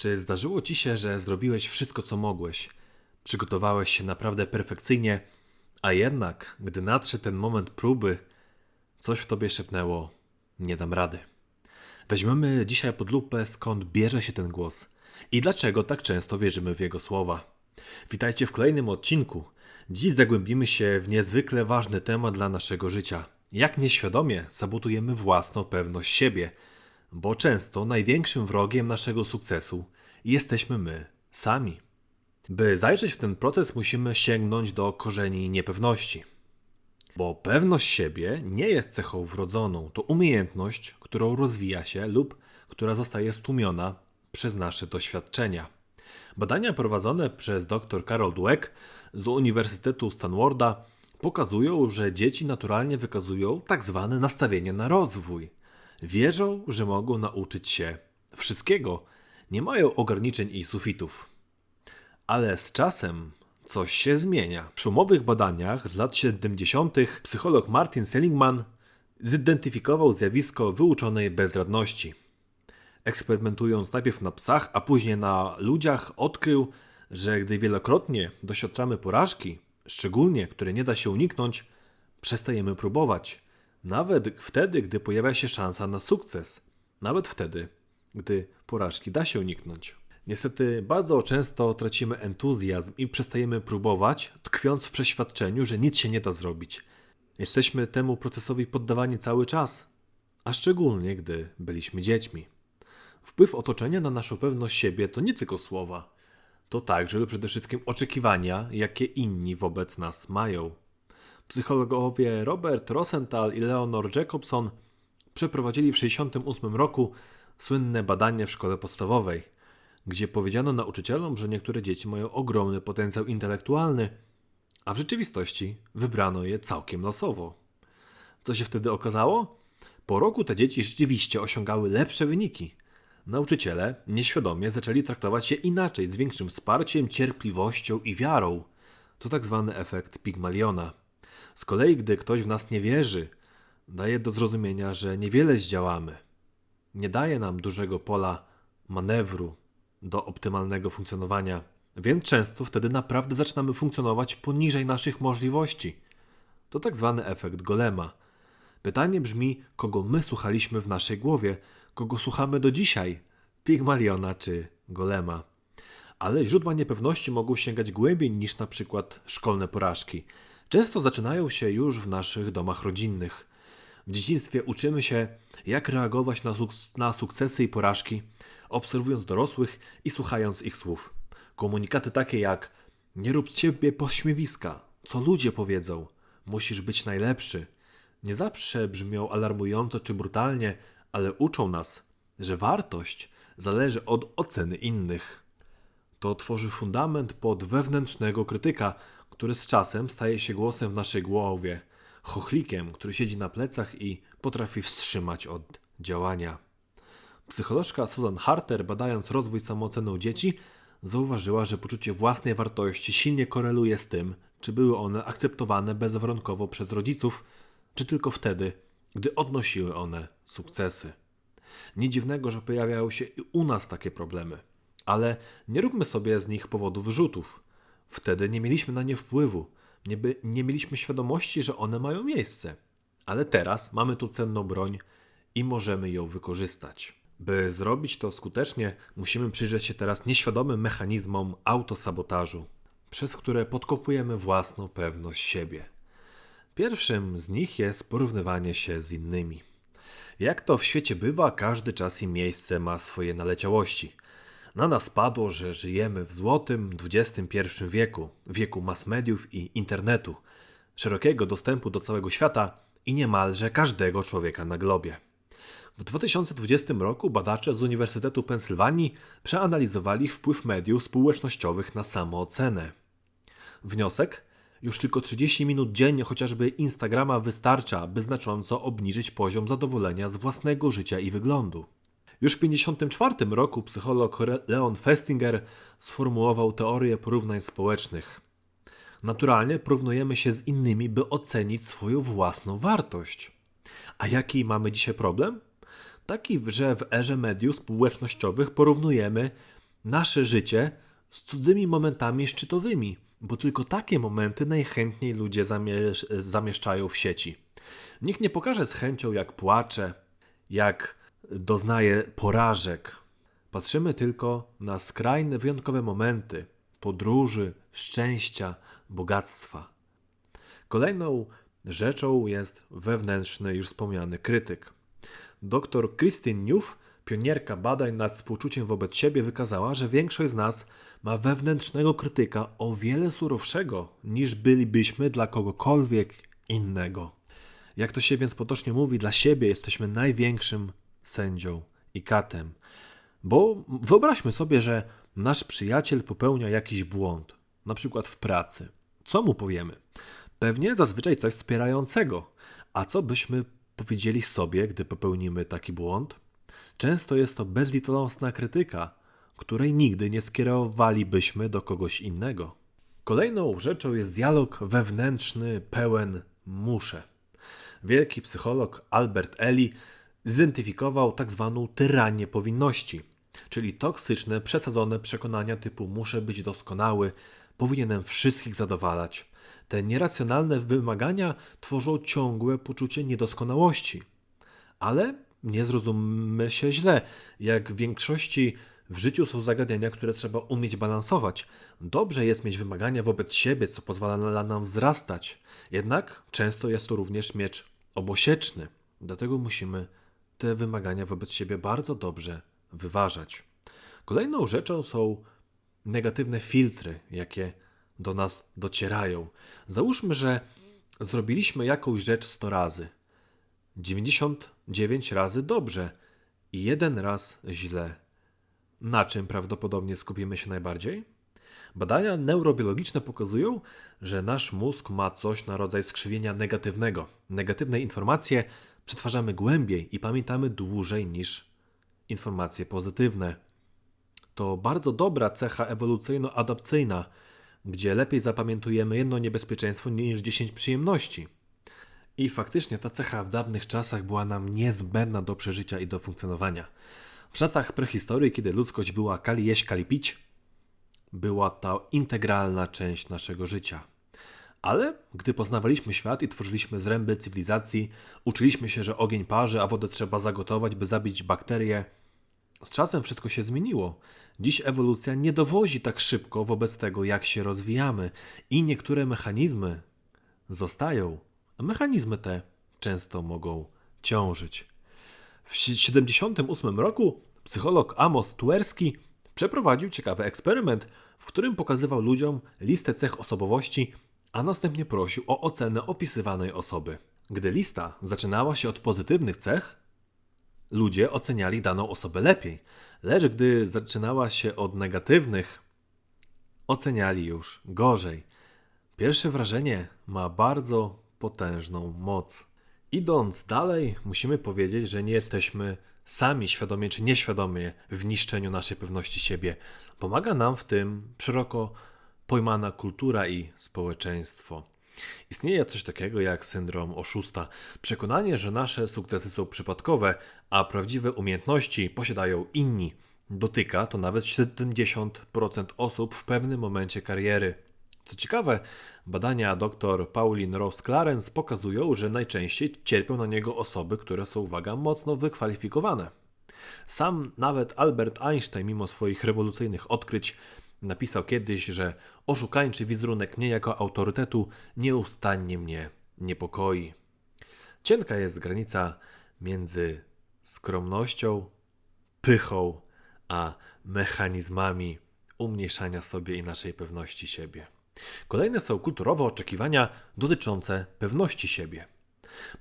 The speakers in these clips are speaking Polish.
Czy zdarzyło ci się, że zrobiłeś wszystko, co mogłeś? Przygotowałeś się naprawdę perfekcyjnie, a jednak, gdy nadszedł ten moment próby, coś w tobie szepnęło: Nie dam rady. Weźmiemy dzisiaj pod lupę, skąd bierze się ten głos i dlaczego tak często wierzymy w jego słowa. Witajcie w kolejnym odcinku. Dziś zagłębimy się w niezwykle ważny temat dla naszego życia. Jak nieświadomie sabotujemy własną pewność siebie, bo często największym wrogiem naszego sukcesu jesteśmy my sami. By zajrzeć w ten proces, musimy sięgnąć do korzeni niepewności. Bo pewność siebie nie jest cechą wrodzoną, to umiejętność, którą rozwija się lub która zostaje stłumiona przez nasze doświadczenia. Badania prowadzone przez dr Carol Dweck z Uniwersytetu Stanforda pokazują, że dzieci naturalnie wykazują tak zwane nastawienie na rozwój. Wierzą, że mogą nauczyć się wszystkiego, nie mają ograniczeń i sufitów. Ale z czasem coś się zmienia. W szumowych badaniach z lat 70. psycholog Martin Seligman zidentyfikował zjawisko wyuczonej bezradności. Eksperymentując najpierw na psach, a później na ludziach, odkrył, że gdy wielokrotnie doświadczamy porażki, szczególnie które nie da się uniknąć, przestajemy próbować. Nawet wtedy, gdy pojawia się szansa na sukces. Nawet wtedy, gdy porażki da się uniknąć. Niestety bardzo często tracimy entuzjazm i przestajemy próbować, tkwiąc w przeświadczeniu, że nic się nie da zrobić. Jesteśmy temu procesowi poddawani cały czas, a szczególnie gdy byliśmy dziećmi. Wpływ otoczenia na naszą pewność siebie to nie tylko słowa, to także przede wszystkim oczekiwania, jakie inni wobec nas mają. Psychologowie Robert Rosenthal i Leonor Jacobson przeprowadzili w 1968 roku słynne badanie w szkole podstawowej, gdzie powiedziano nauczycielom, że niektóre dzieci mają ogromny potencjał intelektualny, a w rzeczywistości wybrano je całkiem losowo. Co się wtedy okazało? Po roku te dzieci rzeczywiście osiągały lepsze wyniki. Nauczyciele nieświadomie zaczęli traktować je inaczej, z większym wsparciem, cierpliwością i wiarą. To tak zwany efekt Pigmaliona. Z kolei, gdy ktoś w nas nie wierzy, daje do zrozumienia, że niewiele zdziałamy. Nie daje nam dużego pola manewru do optymalnego funkcjonowania, więc często wtedy naprawdę zaczynamy funkcjonować poniżej naszych możliwości. To tak zwany efekt golema. Pytanie brzmi, kogo my słuchaliśmy w naszej głowie, kogo słuchamy do dzisiaj Pigmaliona czy Golema. Ale źródła niepewności mogą sięgać głębiej niż na przykład szkolne porażki. Często zaczynają się już w naszych domach rodzinnych. W dzieciństwie uczymy się, jak reagować na, suk na sukcesy i porażki, obserwując dorosłych i słuchając ich słów. Komunikaty takie jak nie rób z ciebie pośmiewiska, co ludzie powiedzą, musisz być najlepszy. Nie zawsze brzmią alarmująco czy brutalnie, ale uczą nas, że wartość zależy od oceny innych. To tworzy fundament pod wewnętrznego krytyka, który z czasem staje się głosem w naszej głowie, chochlikiem, który siedzi na plecach i potrafi wstrzymać od działania. Psycholożka Susan Harter, badając rozwój samooceny u dzieci, zauważyła, że poczucie własnej wartości silnie koreluje z tym, czy były one akceptowane bezwarunkowo przez rodziców, czy tylko wtedy, gdy odnosiły one sukcesy. Nie dziwnego, że pojawiają się i u nas takie problemy. Ale nie róbmy sobie z nich powodu wyrzutów. Wtedy nie mieliśmy na nie wpływu, nie, by, nie mieliśmy świadomości, że one mają miejsce. Ale teraz mamy tu cenną broń i możemy ją wykorzystać. By zrobić to skutecznie, musimy przyjrzeć się teraz nieświadomym mechanizmom autosabotażu, przez które podkopujemy własną pewność siebie. Pierwszym z nich jest porównywanie się z innymi. Jak to w świecie bywa, każdy czas i miejsce ma swoje naleciałości. Na nas padło, że żyjemy w złotym XXI wieku, wieku mass mediów i internetu, szerokiego dostępu do całego świata i niemalże każdego człowieka na globie. W 2020 roku badacze z Uniwersytetu Pensylwanii przeanalizowali wpływ mediów społecznościowych na samoocenę. Wniosek? Już tylko 30 minut dziennie chociażby Instagrama wystarcza, by znacząco obniżyć poziom zadowolenia z własnego życia i wyglądu. Już w 1954 roku psycholog Leon Festinger sformułował teorię porównań społecznych. Naturalnie porównujemy się z innymi, by ocenić swoją własną wartość. A jaki mamy dzisiaj problem? Taki, że w erze mediów społecznościowych porównujemy nasze życie z cudzymi momentami szczytowymi, bo tylko takie momenty najchętniej ludzie zamiesz zamieszczają w sieci. Nikt nie pokaże z chęcią, jak płacze, jak doznaje porażek. Patrzymy tylko na skrajne, wyjątkowe momenty podróży, szczęścia, bogactwa. Kolejną rzeczą jest wewnętrzny, już wspomniany krytyk. Dr Christine Neuf, pionierka badań nad współczuciem wobec siebie, wykazała, że większość z nas ma wewnętrznego krytyka o wiele surowszego niż bylibyśmy dla kogokolwiek innego. Jak to się więc potocznie mówi, dla siebie jesteśmy największym sędzią i katem. Bo wyobraźmy sobie, że nasz przyjaciel popełnia jakiś błąd, na przykład w pracy. Co mu powiemy? Pewnie zazwyczaj coś wspierającego. A co byśmy powiedzieli sobie, gdy popełnimy taki błąd? Często jest to bezlitosna krytyka, której nigdy nie skierowalibyśmy do kogoś innego. Kolejną rzeczą jest dialog wewnętrzny pełen muszę. Wielki psycholog Albert Ellie zidentyfikował tak zwaną tyranię powinności, czyli toksyczne, przesadzone przekonania typu muszę być doskonały, powinienem wszystkich zadowalać. Te nieracjonalne wymagania tworzą ciągłe poczucie niedoskonałości. Ale nie zrozummy się źle, jak w większości w życiu są zagadnienia, które trzeba umieć balansować. Dobrze jest mieć wymagania wobec siebie, co pozwala nam wzrastać. Jednak często jest to również miecz obosieczny. Dlatego musimy te wymagania wobec siebie bardzo dobrze wyważać. Kolejną rzeczą są negatywne filtry, jakie do nas docierają. Załóżmy, że zrobiliśmy jakąś rzecz 100 razy, 99 razy dobrze i jeden raz źle. Na czym prawdopodobnie skupimy się najbardziej? Badania neurobiologiczne pokazują, że nasz mózg ma coś na rodzaj skrzywienia negatywnego. Negatywne informacje przetwarzamy głębiej i pamiętamy dłużej niż informacje pozytywne. To bardzo dobra cecha ewolucyjno-adapcyjna, gdzie lepiej zapamiętujemy jedno niebezpieczeństwo niż 10 przyjemności. I faktycznie ta cecha w dawnych czasach była nam niezbędna do przeżycia i do funkcjonowania. W czasach prehistorii, kiedy ludzkość była kali jeść, kali pić, była to integralna część naszego życia. Ale gdy poznawaliśmy świat i tworzyliśmy zręby cywilizacji, uczyliśmy się, że ogień parzy, a wodę trzeba zagotować, by zabić bakterie, z czasem wszystko się zmieniło. Dziś ewolucja nie dowozi tak szybko wobec tego, jak się rozwijamy, i niektóre mechanizmy zostają, a mechanizmy te często mogą ciążyć. W 1978 roku psycholog Amos Twerski przeprowadził ciekawy eksperyment, w którym pokazywał ludziom listę cech osobowości, a następnie prosił o ocenę opisywanej osoby. Gdy lista zaczynała się od pozytywnych cech, ludzie oceniali daną osobę lepiej, lecz gdy zaczynała się od negatywnych, oceniali już gorzej. Pierwsze wrażenie ma bardzo potężną moc. Idąc dalej, musimy powiedzieć, że nie jesteśmy sami świadomie czy nieświadomie w niszczeniu naszej pewności siebie. Pomaga nam w tym szeroko pojmana kultura i społeczeństwo. Istnieje coś takiego jak syndrom oszusta. Przekonanie, że nasze sukcesy są przypadkowe, a prawdziwe umiejętności posiadają inni. Dotyka to nawet 70% osób w pewnym momencie kariery. Co ciekawe, badania dr Pauline Ross Clarence pokazują, że najczęściej cierpią na niego osoby, które są, uwaga, mocno wykwalifikowane. Sam nawet Albert Einstein, mimo swoich rewolucyjnych odkryć, Napisał kiedyś, że oszukańczy wizerunek mnie jako autorytetu nieustannie mnie niepokoi. Cienka jest granica między skromnością, pychą, a mechanizmami umniejszania sobie i naszej pewności siebie. Kolejne są kulturowe oczekiwania dotyczące pewności siebie.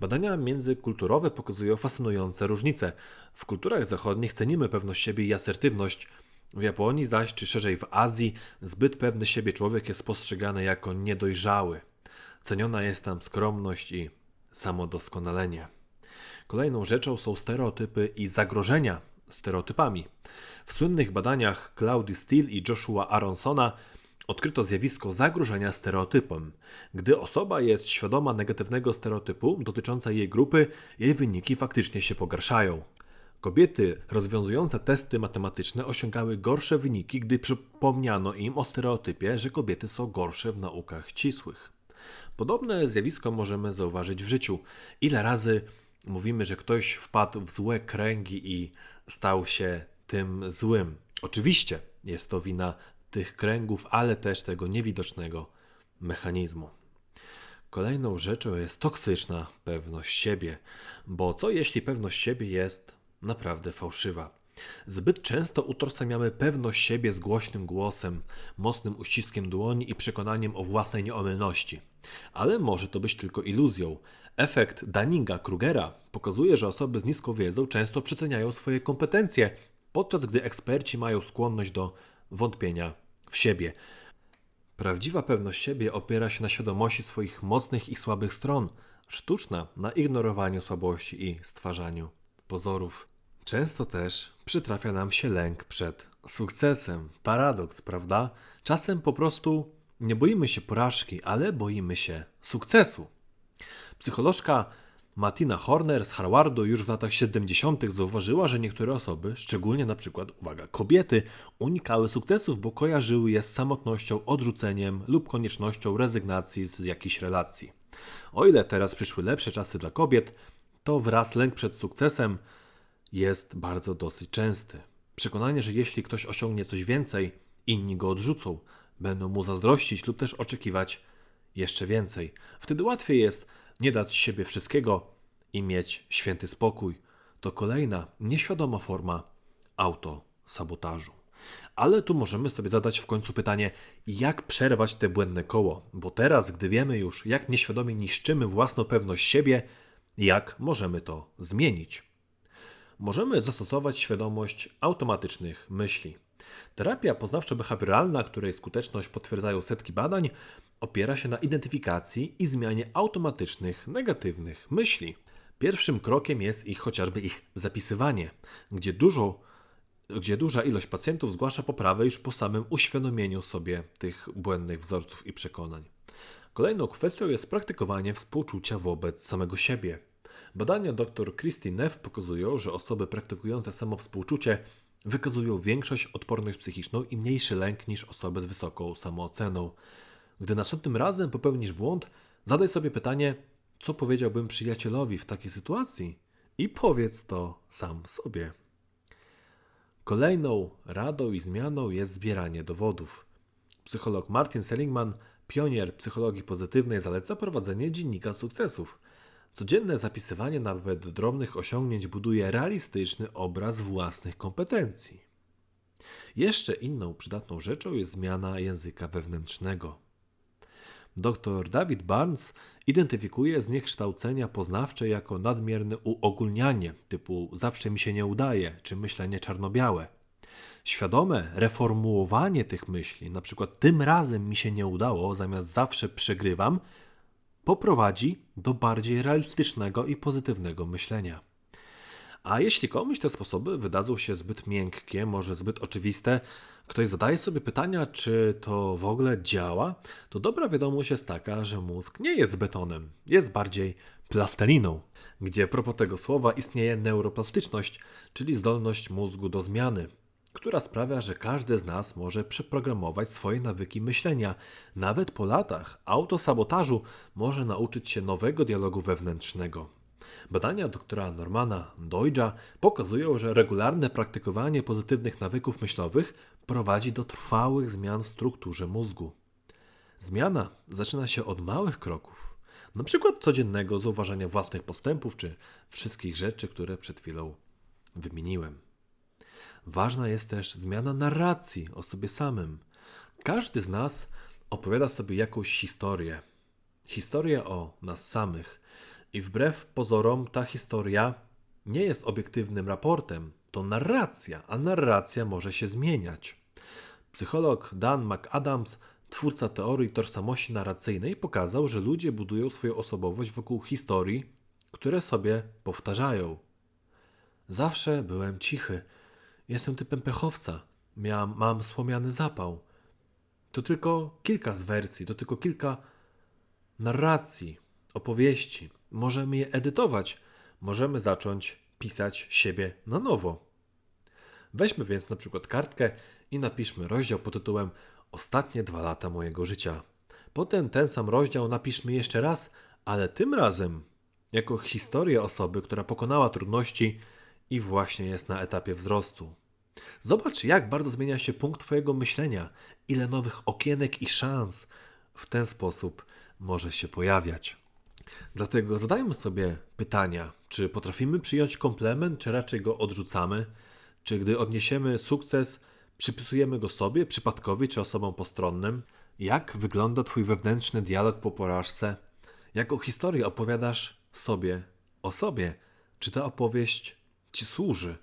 Badania międzykulturowe pokazują fascynujące różnice. W kulturach zachodnich cenimy pewność siebie i asertywność, w Japonii zaś, czy szerzej w Azji, zbyt pewny siebie człowiek jest postrzegany jako niedojrzały. Ceniona jest tam skromność i samodoskonalenie. Kolejną rzeczą są stereotypy i zagrożenia stereotypami. W słynnych badaniach Claudii Steele i Joshua Aronsona odkryto zjawisko zagrożenia stereotypem. Gdy osoba jest świadoma negatywnego stereotypu dotyczącego jej grupy, jej wyniki faktycznie się pogarszają. Kobiety rozwiązujące testy matematyczne osiągały gorsze wyniki, gdy przypomniano im o stereotypie, że kobiety są gorsze w naukach ścisłych. Podobne zjawisko możemy zauważyć w życiu. Ile razy mówimy, że ktoś wpadł w złe kręgi i stał się tym złym? Oczywiście jest to wina tych kręgów, ale też tego niewidocznego mechanizmu. Kolejną rzeczą jest toksyczna pewność siebie, bo co jeśli pewność siebie jest naprawdę fałszywa? Zbyt często utożsamiamy pewność siebie z głośnym głosem, mocnym uściskiem dłoni i przekonaniem o własnej nieomylności. Ale może to być tylko iluzją. Efekt Dunninga-Krugera pokazuje, że osoby z niską wiedzą często przeceniają swoje kompetencje, podczas gdy eksperci mają skłonność do wątpienia w siebie. Prawdziwa pewność siebie opiera się na świadomości swoich mocnych i słabych stron, sztuczna na ignorowaniu słabości i stwarzaniu pozorów. Często też przytrafia nam się lęk przed sukcesem. Paradoks, prawda? Czasem po prostu nie boimy się porażki, ale boimy się sukcesu. Psycholożka Martina Horner z Harvardu już w latach 70. zauważyła, że niektóre osoby, szczególnie na przykład, uwaga, kobiety, unikały sukcesów, bo kojarzyły je z samotnością, odrzuceniem lub koniecznością rezygnacji z jakiejś relacji. O ile teraz przyszły lepsze czasy dla kobiet, to wraz lęk przed sukcesem jest bardzo dosyć częsty. Przekonanie, że jeśli ktoś osiągnie coś więcej, inni go odrzucą, będą mu zazdrościć lub też oczekiwać jeszcze więcej. Wtedy łatwiej jest nie dać z siebie wszystkiego i mieć święty spokój. To kolejna nieświadoma forma autosabotażu. Ale tu możemy sobie zadać w końcu pytanie, jak przerwać te błędne koło, bo teraz, gdy wiemy już, jak nieświadomie niszczymy własną pewność siebie, jak możemy to zmienić? Możemy zastosować świadomość automatycznych myśli. Terapia poznawczo-behawioralna, której skuteczność potwierdzają setki badań, opiera się na identyfikacji i zmianie automatycznych, negatywnych myśli. Pierwszym krokiem jest ich chociażby ich zapisywanie, gdzie, dużo, gdzie duża ilość pacjentów zgłasza poprawę już po samym uświadomieniu sobie tych błędnych wzorców i przekonań. Kolejną kwestią jest praktykowanie współczucia wobec samego siebie. Badania dr Christy Neff pokazują, że osoby praktykujące samowspółczucie wykazują większość odporność psychiczną i mniejszy lęk niż osoby z wysoką samooceną. Gdy następnym razem popełnisz błąd, zadaj sobie pytanie, co powiedziałbym przyjacielowi w takiej sytuacji i powiedz to sam sobie. Kolejną radą i zmianą jest zbieranie dowodów. Psycholog Martin Seligman, pionier psychologii pozytywnej, zaleca prowadzenie dziennika sukcesów. Codzienne zapisywanie nawet drobnych osiągnięć buduje realistyczny obraz własnych kompetencji. Jeszcze inną przydatną rzeczą jest zmiana języka wewnętrznego. Dr David Barnes identyfikuje zniekształcenia poznawcze jako nadmierne uogólnianie, typu zawsze mi się nie udaje, czy myślenie czarno-białe. Świadome reformułowanie tych myśli, przykład tym razem mi się nie udało, zamiast zawsze przegrywam, poprowadzi do bardziej realistycznego i pozytywnego myślenia. A jeśli komuś te sposoby wydadzą się zbyt miękkie, może zbyt oczywiste, ktoś zadaje sobie pytania, czy to w ogóle działa, to dobra wiadomość jest taka, że mózg nie jest betonem, jest bardziej plasteliną, gdzie propos tego słowa istnieje neuroplastyczność, czyli zdolność mózgu do zmiany, która sprawia, że każdy z nas może przeprogramować swoje nawyki myślenia. Nawet po latach autosabotażu może nauczyć się nowego dialogu wewnętrznego. Badania doktora Normana Deutscha pokazują, że regularne praktykowanie pozytywnych nawyków myślowych prowadzi do trwałych zmian w strukturze mózgu. Zmiana zaczyna się od małych kroków, przykład codziennego zauważania własnych postępów czy wszystkich rzeczy, które przed chwilą wymieniłem. Ważna jest też zmiana narracji o sobie samym. Każdy z nas opowiada sobie jakąś historię. Historię o nas samych. I wbrew pozorom ta historia nie jest obiektywnym raportem, to narracja, a narracja może się zmieniać. Psycholog Dan McAdams, twórca teorii tożsamości narracyjnej, pokazał, że ludzie budują swoją osobowość wokół historii, które sobie powtarzają. Zawsze byłem cichy, Jestem typem pechowca. Miałam, mam słomiany zapał. To tylko kilka z wersji, to tylko kilka narracji, opowieści. Możemy je edytować. Możemy zacząć pisać siebie na nowo. Weźmy więc na przykład kartkę i napiszmy rozdział pod tytułem Ostatnie dwa lata mojego życia. Potem ten sam rozdział napiszmy jeszcze raz, ale tym razem jako historię osoby, która pokonała trudności i właśnie jest na etapie wzrostu. Zobacz, jak bardzo zmienia się punkt Twojego myślenia, ile nowych okienek i szans w ten sposób może się pojawiać. Dlatego zadajmy sobie pytania, czy potrafimy przyjąć komplement, czy raczej go odrzucamy, czy gdy odniesiemy sukces, przypisujemy go sobie, przypadkowi, czy osobom postronnym. Jak wygląda Twój wewnętrzny dialog po porażce? Jaką historię opowiadasz sobie o sobie? Czy ta opowieść Ci służy?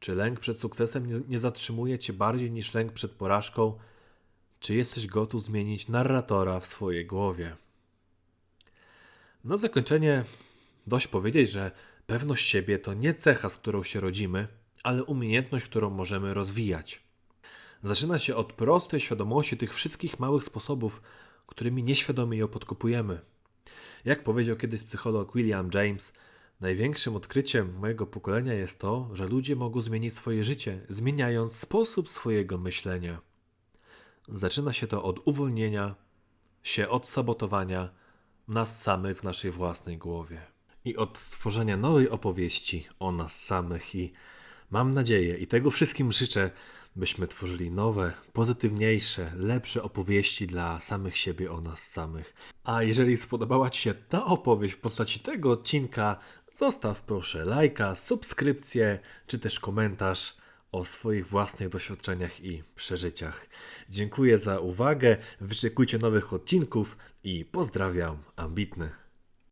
Czy lęk przed sukcesem nie, zatrzymuje Cię bardziej niż lęk przed porażką? Czy jesteś gotów zmienić narratora w swojej głowie? Na zakończenie dość powiedzieć, że pewność siebie to nie cecha, z którą się rodzimy, ale umiejętność, którą możemy rozwijać. Zaczyna się od prostej świadomości tych wszystkich małych sposobów, którymi nieświadomie ją podkopujemy. Jak powiedział kiedyś psycholog William James, największym odkryciem mojego pokolenia jest to, że ludzie mogą zmienić swoje życie, zmieniając sposób swojego myślenia. Zaczyna się to od uwolnienia się od sabotowania nas samych w naszej własnej głowie i od stworzenia nowej opowieści o nas samych i mam nadzieję i tego wszystkim życzę, byśmy tworzyli nowe, pozytywniejsze, lepsze opowieści dla samych siebie o nas samych. A jeżeli spodobała Ci się ta opowieść w postaci tego odcinka, zostaw proszę lajka, subskrypcję czy też komentarz o swoich własnych doświadczeniach i przeżyciach. Dziękuję za uwagę, wyczekujcie nowych odcinków i pozdrawiam ambitny.